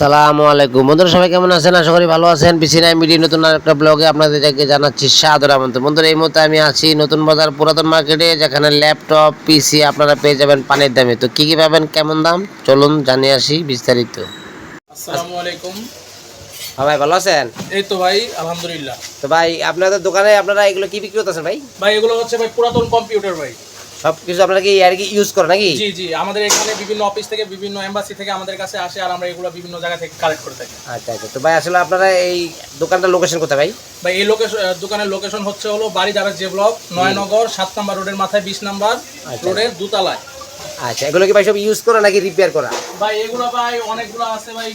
আসসালামু আলাইকুম। বন্ধুরা সবাই কেমন আছেন? আশা করি ভালো আছেন। বিসিনাই মিডি নতুন একটা ব্লগে আপনাদেরকে জানাচ্ছি সাদর আমন্ত্রণ বন্ধুরা এই মুহূর্তে আমি আছি নতুন বাজার পুরাতন মার্কেটে যেখানে ল্যাপটপ পিসি আপনারা পেয়ে যাবেন পানির দামে। তো কি কি পাবেন কেমন দাম? চলুন জানিয়ে আসি বিস্তারিত। আসসালামু আলাইকুম। হ্যাঁ ভাই ভালো আছেন? এই তো ভাই আলহামদুলিল্লাহ। তো ভাই আপনাদের দোকানে আপনারা এগুলো কি বিক্রি করতেছেন ভাই? ভাই এগুলো হচ্ছে ভাই পুরাতন কম্পিউটার ভাই। সব কিছু আপনারা কি আর কি ইউজ করেন নাকি? জি জি আমাদের এখানে বিভিন্ন অফিস থেকে বিভিন্ন এমবাসি থেকে আমাদের কাছে আসে আর আমরা এগুলো বিভিন্ন জায়গা থেকে কালেক্ট করে থাকি। আচ্ছা আচ্ছা। তো ভাই আসলে আপনারা এই দোকানটার লোকেশন কোথায় ভাই? ভাই এই লোকেশন দোকানের লোকেশন হচ্ছে হলো বাড়ি দ্বারা যে ব্লক নয়নগর সাত নাম্বার রোডের মাথায় বিশ নাম্বার আচ্ছা। রোডের দুতলায়। আচ্ছা এগুলো কি ভাই সব ইউজ করা নাকি রিপেয়ার করা? ভাই এগুলো ভাই অনেকগুলো আছে ভাই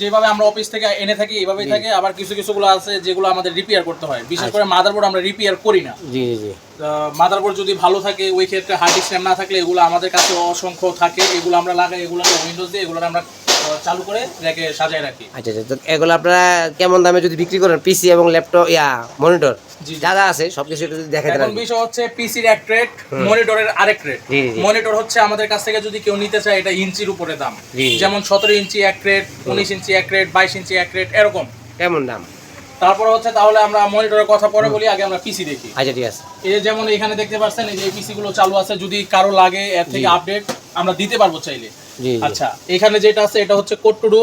যেভাবে আমরা অফিস থেকে এনে থাকি এইভাবেই থাকে। আবার কিছু কিছুগুলো আছে যেগুলো আমাদের রিপেয়ার করতে হয়। বিশেষ করে মাদারবোর্ড আমরা রিপেয়ার করি না। জি জি জি। মাদারবোর্ড যদি ভালো থাকে ওই ক্ষেত্রে হার্ড ডিস্ক না থাকলে এগুলো আমাদের কাছে অসংখ্য থাকে। এগুলো আমরা লাগাই এগুলো উইন্ডোজ দিয়ে এগুলো আমরা চালু করে রেখে সাজায় রাখি। আচ্ছা আচ্ছা তো এগুলো আপনারা কেমন দামে যদি বিক্রি করেন? পিসি এবং ল্যাপটপ ইয়া মনিটর। যা যা আছে সব কিছু একটু যদি দেখাই এখন বিষয় হচ্ছে পিসির এক রেট মনিটরের আরেক রেট। মনিটর হচ্ছে আমাদের কাছ থেকে যদি কেউ নিতে চায় এটা ইঞ্চির উপরে দাম। যেমন সতেরো ইঞ্চি এক রেট উনিশ ইঞ্চি এক রেট বাইশ ইঞ্চি এক রেট এরকম। কেমন দাম? তারপরে হচ্ছে তাহলে আমরা মনিটরের কথা পরে বলি আগে আমরা পিসি দেখি। আচ্ছা ঠিক আছে। এই যেমন এখানে দেখতে পাচ্ছেন এই যে পিসি গুলো চালু আছে যদি কারও লাগে এর থেকে আপডেট আমরা দিতে পারব চাইলে। আচ্ছা এখানে যেটা আছে এটা হচ্ছে core two duo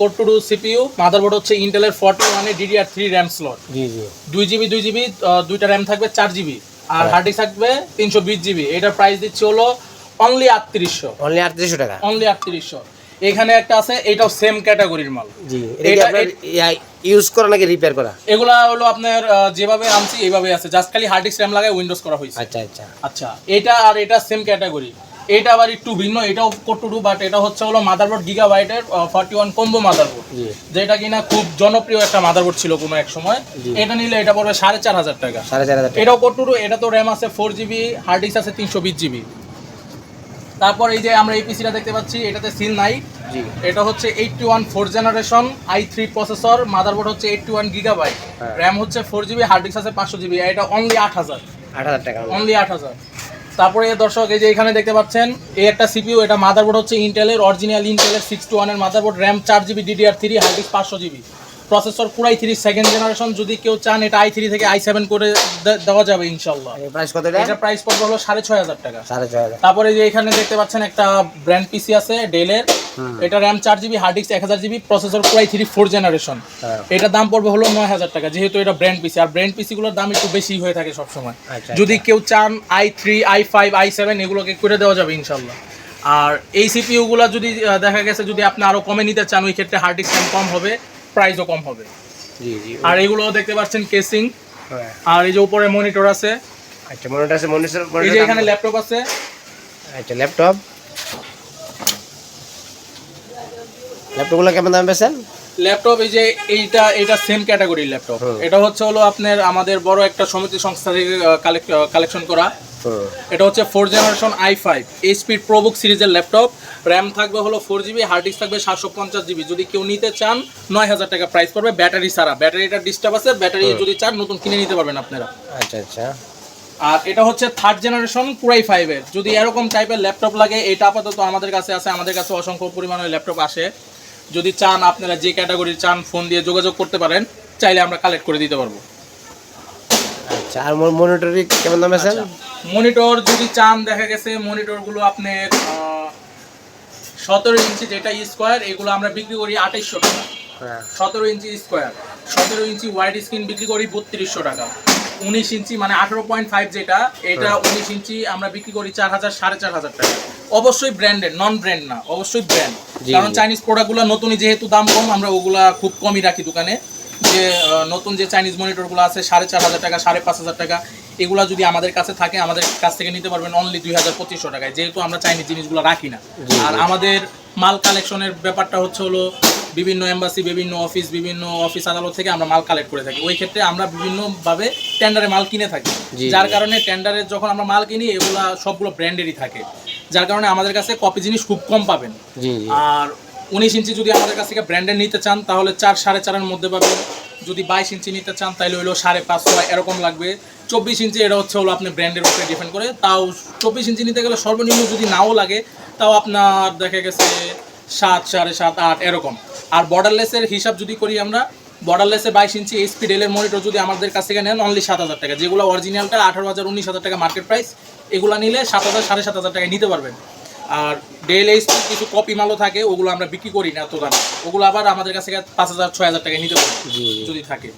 core two duo CPU motherboard হচ্ছে ইন্টেলের ফর্টি ওয়ানে ডিডিআর থ্রি র্যাম স্লট জি জি। দুই জিবি দুই জিবি দুইটা র্যাম থাকবে চার জিবি। হ্যাঁ। আর হার্ড ডিস্ক থাকবে তিনশো বিশ জিবি। এটার প্রাইস দিচ্ছে হলো অনলি আটত্রিশশো। অনলি আটত্রিশশো টাকা? অনলি আটত্রিশশো। এখানে একটা আছে এটাও সেম ক্যাটাগরির মাল। জি এটা আপনার ইউজ করা নাকি রিপেয়ার করা? এগুলা হলো আপনার যেভাবে আনছি এইভাবে আছে। জাস্ট খালি হার্ড ডিস্ক র্যাম লাগায় উইন্ডোজ করা হয়েছে। আচ্ছা আচ্ছা। আচ্ছা এটা আর এটা সেম ক্যাটাগরি এটা আবার একটু ভিন্ন এটাও কোটুডু বাট এটা হচ্ছে হলো মাদারবোর্ড গিগাবাইটের ফর্টি ওয়ান কম্বো মাদারবোর্ড যেটা কিনা খুব জনপ্রিয় একটা মাদারবোর্ড ছিল কোনো এক সময়। এটা নিলে এটা পড়বে সাড়ে চার হাজার টাকা। সাড়ে চার হাজার এটাও কোটুডু এটা তো র্যাম আছে ফোর জিবি হার্ড ডিস্ক আছে তিনশো বিশ জিবি তারপর এই যে আমরা এই পিসিটা দেখতে পাচ্ছি এটাতে সিল নাই জি। এটা হচ্ছে eighty one four generation i three processor motherboard হচ্ছে এইটটি ওয়ান গিগাবাইট। র্যাম হচ্ছে ফোর জিবি হার্ড ডিস্ক আছে পাঁচশো জিবি এটা অনলি আট হাজার। আট হাজার টাকা। অনলি আট হাজার। তারপরে দর্শক এই যে এখানে দেখতে পাচ্ছেন এই একটা সিপিউ এটা মাদারবোর্ড হচ্ছে ইন্টেলের অরিজিনাল ইন্টেলের সিক্স টু ওয়ানের মাদারবোর্ড র্যাম চার GB DDR three hard disk পাঁচশো GB. Processor core i three second generation যদি কেউ চান এটা আই থ্রি থেকে আই সেভেন করে দেওয়া যাবে ইনশাল্লাহ প্রাইস কত এটা? এটা প্রাইস পড়বে হলো সাড়ে ছয় হাজার টাকা। সাড়ে ছয় হাজার। তারপরে যে এখানে দেখতে পাচ্ছেন একটা ব্র্যান্ড পিসি আছে ডেলের এটা র্যাম চার জিবি হার্ড ডিস্ক এক হাজার GB processor core i three four generation হ্যাঁ। এটার দাম পড়বে হলো নয় হাজার টাকা যেহেতু এটা ব্র্যান্ড পিসি আর ব্র্যান্ড পিসিগুলোর দাম একটু বেশি হয়ে থাকে সবসময়। আচ্ছা, যদি কেউ চান i three i five i seven এগুলোকে করে দেওয়া যাবে ইনশাল্লাহ। আর এই সিপিইউগুলো যদি দেখা গেছে যদি আপনি আরও কমে নিতে চান ওই ক্ষেত্রে হার্ড ডিস্ক কম হবে প্রাইসও কম হবে। জি জি আর এগুলো দেখতে পাচ্ছেন কেসিং হ্যাঁ। আর এই যে উপরে মনিটর আছে। আচ্ছা মনিটর আছে মনিটর এই যে এখানে ল্যাপটপ আছে। আচ্ছা ল্যাপটপ ল্যাপটপগুলো কেমন দাম পেয়েছেন ল্যাপটপ এই যে এইটা এটা সেম ক্যাটাগরির ল্যাপটপ এটা হচ্ছে হলো আপনার আমাদের বড় একটা সমিতি সংস্থা থেকে কালেকশন করা। এটা হচ্ছে ফোর জেনারেশন আই ফাইভ এইচপির প্রোবুক সিরিজের ল্যাপটপ র্যাম থাকবে হলো ফোর জিবি হার্ড ডিস্ক থাকবে সাতশো পঞ্চাশ জিবি যদি কেউ নিতে চান নয় হাজার টাকা প্রাইস পড়বে ব্যাটারি ছাড়া। ব্যাটারিটা ডিস্টার্ব আছে ব্যাটারি যদি চান নতুন কিনে নিতে পারবেন আপনারা। আচ্ছা আচ্ছা। আর এটা হচ্ছে থার্ড জেনারেশন পুরাই ফাইভের যদি এরকম টাইপের ল্যাপটপ লাগে এটা আপাতত আমাদের কাছে আছে আমাদের কাছে অসংখ্য পরিমাণে ল্যাপটপ আসে। যদি চান আপনারা যে ক্যাটাগরির চান ফোন দিয়ে যোগাযোগ করতে পারেন চাইলে আমরা কালেক্ট করে দিতে পারব। আচ্ছা আর মনিটরি কেমন দাম পেয়েছেন মনিটর যদি চান দেখা গেছে মনিটরগুলো আপনার সতেরো ইঞ্চি যেটা স্কোয়ার এগুলো আমরা বিক্রি করি আঠাইশশো টাকা। হ্যাঁ। সতেরো ইঞ্চি স্কোয়ার সতেরো ইঞ্চি ওয়াইড স্ক্রিন বিক্রি করি বত্রিশশো টাকা। উনিশ ইঞ্চি মানে আঠারো পয়েন্ট ফাইভ যেটা এটা উনিশ ইঞ্চি আমরা বিক্রি করি চার হাজার সাড়ে চার হাজার টাকা। অবশ্যই ব্র্যান্ডেড নন ব্র্যান্ড না অবশ্যই ব্র্যান্ড কারণ চাইনিজ প্রোডাক্টগুলো নতুনই যেহেতু দাম কম আমরা ওগুলা খুব কমই রাখি দোকানে। যে নতুন যে চাইনিজ মনিটরগুলো আছে সাড়ে চার হাজার টাকা সাড়ে পাঁচ হাজার টাকা এগুলা যদি আমাদের কাছে থাকে আমাদের কাছ থেকে নিতে পারবেন অনলি দুই হাজার পঁচিশশো টাকায়। যেহেতু আমরা চাইনিজ জিনিসগুলো রাখি না। আর আমাদের মাল কালেকশনের ব্যাপারটা হচ্ছে হলো বিভিন্ন এম্বাসি বিভিন্ন অফিস বিভিন্ন অফিস আদালত থেকে আমরা মাল কালেক্ট করে থাকি। ওই ক্ষেত্রে আমরা বিভিন্নভাবে টেন্ডারে মাল কিনে থাকি। যার কারণে টেন্ডারে যখন আমরা মাল কিনি এগুলা সবগুলো ব্র্যান্ডেরই থাকে। যার কারণে আমাদের কাছে কপি জিনিস খুব কম পাবেন। আর উনিশ ইঞ্চি যদি আমাদের কাছ থেকে ব্র্যান্ডের নিতে চান তাহলে চার সাড়ে চারের মধ্যে পাবেন। যদি বাইশ ইঞ্চি নিতে চান তাহলে হলো সাড়ে পাঁচ ছয় এরকম লাগবে। চব্বিশ ইঞ্চি এটা হচ্ছে হলো আপনি ব্র্যান্ডের উপরে ডিপেন্ড করে। তাও চব্বিশ ইঞ্চি নিতে গেলে সর্বনিম্ন যদি নাও লাগে তাও আপনার দেখা গেছে সাত সাড়ে সাত আট এরকম। আর বর্ডারলেসের হিসাব যদি করি আমরা বর্ডারলেসের বাইশ ইঞ্চি এইচপি ডেলের মনিটর যদি আমাদের কাছ থেকে নেন অনলি সাত হাজার টাকা। যেগুলো অরিজিনালটা আঠারো হাজার উনিশ হাজার টাকা মার্কেট প্রাইস এগুলো নিলে সাত হাজার সাড়ে সাত হাজার টাকায় নিতে পারবেন। আর ডেল এইচপি কিছু কপি মালও থাকে ওগুলো আমরা বিক্রি করি না এত দামে। ওগুলো আবার আমাদের কাছ থেকে পাঁচ হাজার ছয় হাজার টাকায় নিতে পারবেন যদি থাকে।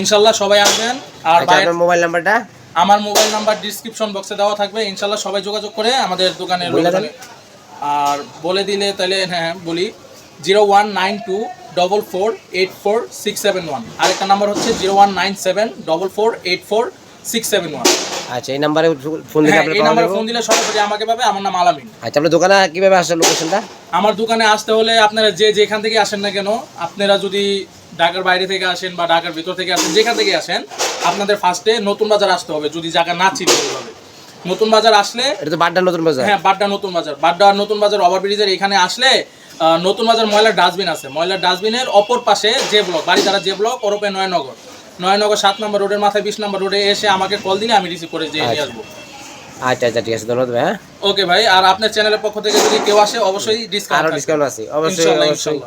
ইনশাল্লাহ সবাই আসবেন আর আচ্ছা মোবাইল নাম্বারটা আমার মোবাইল নাম্বার ডিসক্রিপশন বক্সে দেওয়া থাকবে ইনশাল্লাহ সবাই যোগাযোগ করে আমাদের দোকানে বলে দেন। লোকেশনে আর বলে দিলে তাহলে হ্যাঁ বলি zero one nine two double four eight four six seven one. আরেকটা নাম্বার হচ্ছে zero one nine seven double four eight four six seven one. আচ্ছা এই নাম্বারে ফোন দিলে হ্যাঁ এই নাম্বারে ফোন দিলে সরাসরি আমাকে পাবে। আমার নাম আলামিন। আচ্ছা আপনার দোকানে কীভাবে আসছে লোকেশনটা আমার দোকানে আসতে হলে আপনারা যে যেখান থেকে আসেন না কেন আপনারা যদি ঢাকার বাইরে থেকে আসেন বা ঢাকার ভিতর থেকে আসেন যেখান থেকে আসেন আপনাদের ফার্স্টে নতুন বাজার আসতে হবে যদি জায়গা না চিনি ওইভাবে। নতুন বাজার আসলে এটা তো বাড্ডা নতুন বাজার। হ্যাঁ বাড্ডা নতুন বাজার। বাড্ডা নতুন বাজার ওভারব্রিজের এখানে আসলে নতুন বাজার ময়লার ডাস্টবিন আছে। ময়লার ডাস্টবিনের অপর পাশে যে ব্লক বাড়ি বাড়িধারা যে ব্লক ওরপে নয়নগর। নয়নগর সাত নম্বর রোডের মাথায় বিশ নম্বর রোডে এসে আমাকে কল দিলে আমি রিসিভ করে যেয়ে নিয়ে আচ্ছা। আসব। আচ্ছা আচ্ছা ঠিক আছে ধন্যবাদ ভাই হ্যাঁ। ওকে ভাই আর আপনার চ্যানেলের পক্ষ থেকে যদি কেউ আসে অবশ্যই ডিসকাউন্ট ডিসকাউন্ট আছে। অবশ্যই অবশ্যই।